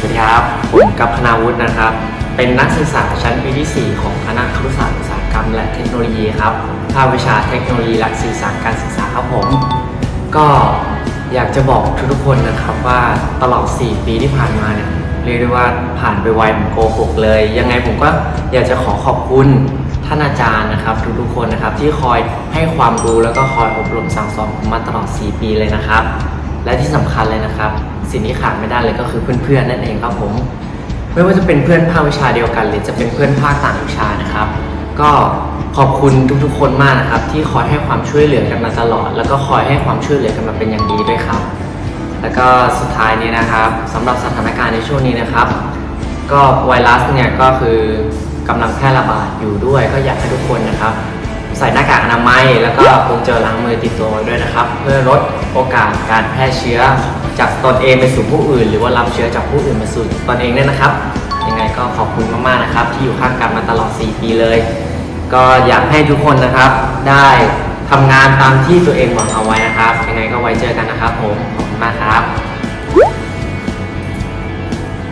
สวัสดีครับผมกับคณาวุฒินะครับ เป็นนักศึกษาชั้นปีที่ 4 ของคณะครุศาสตร์อุตสาหกรรมและเทคโนโลยีครับภาควิชาเทคโนโลยีและสื่อสารการศึกษาครับผม ก็อยากจะบอกทุกๆคนนะครับว่าตลอด 4 ปีที่ผ่านมาเนี่ยเรียกได้ว่าผ่านไปไวเหมือนโกหกเลย ยังไงผมก็อยากจะขอขอบคุณท่านอาจารย์นะครับ ทุกๆคนนะครับที่คอยให้ความรู้แล้วก็คอยอบรมสั่งสอนผมมาตลอด 4 ปีเลยนะครับ และที่สำคัญเลยนะครับ สิ่งที่ขาดไม่ได้เลยก็คือเพื่อนๆนั่นเองครับผม ไม่ว่าจะเป็นเพื่อนภาควิชาเดียวกัน หรือจะเป็นเพื่อนภาคต่างวิชานะครับ ก็ขอบคุณทุกๆ คนมากนะครับ ที่คอยให้ความช่วยเหลือกันมาตลอด แล้วก็คอยให้ความช่วยเหลือกันมาเป็นอย่างดีด้วยครับ แล้วก็สุดท้ายนี้นะครับสำหรับสถานการณ์ในช่วงนี้นะครับ ก็ไวรัสเนี่ยก็คือกำลังแพร่ระบาดอยู่ด้วย ก็อยากให้ทุกคนนะครับ ใส่หน้ากาก นามัย แล้วก็พกเจลล้างมือติดตัวไว้ด้วยนะครับ เพื่อลดโอกาสการแพร่เชื้อจากตนเองไปสู่ผู้อื่น หรือว่ารับเชื้อจากผู้อื่นมาสู่ตนเองด้วยนะครับ ยังไงก็ขอบคุณมากๆนะครับ ที่อยู่ข้างกันมาตลอด 4 ปีเลย ก็อยากให้ทุกคนนะครับ ได้ทำงานตามที่ตัวเองหวังเอาไว้นะครับ ยังไงก็ไว้เจอกันนะครับผมขอบคุณมากครับ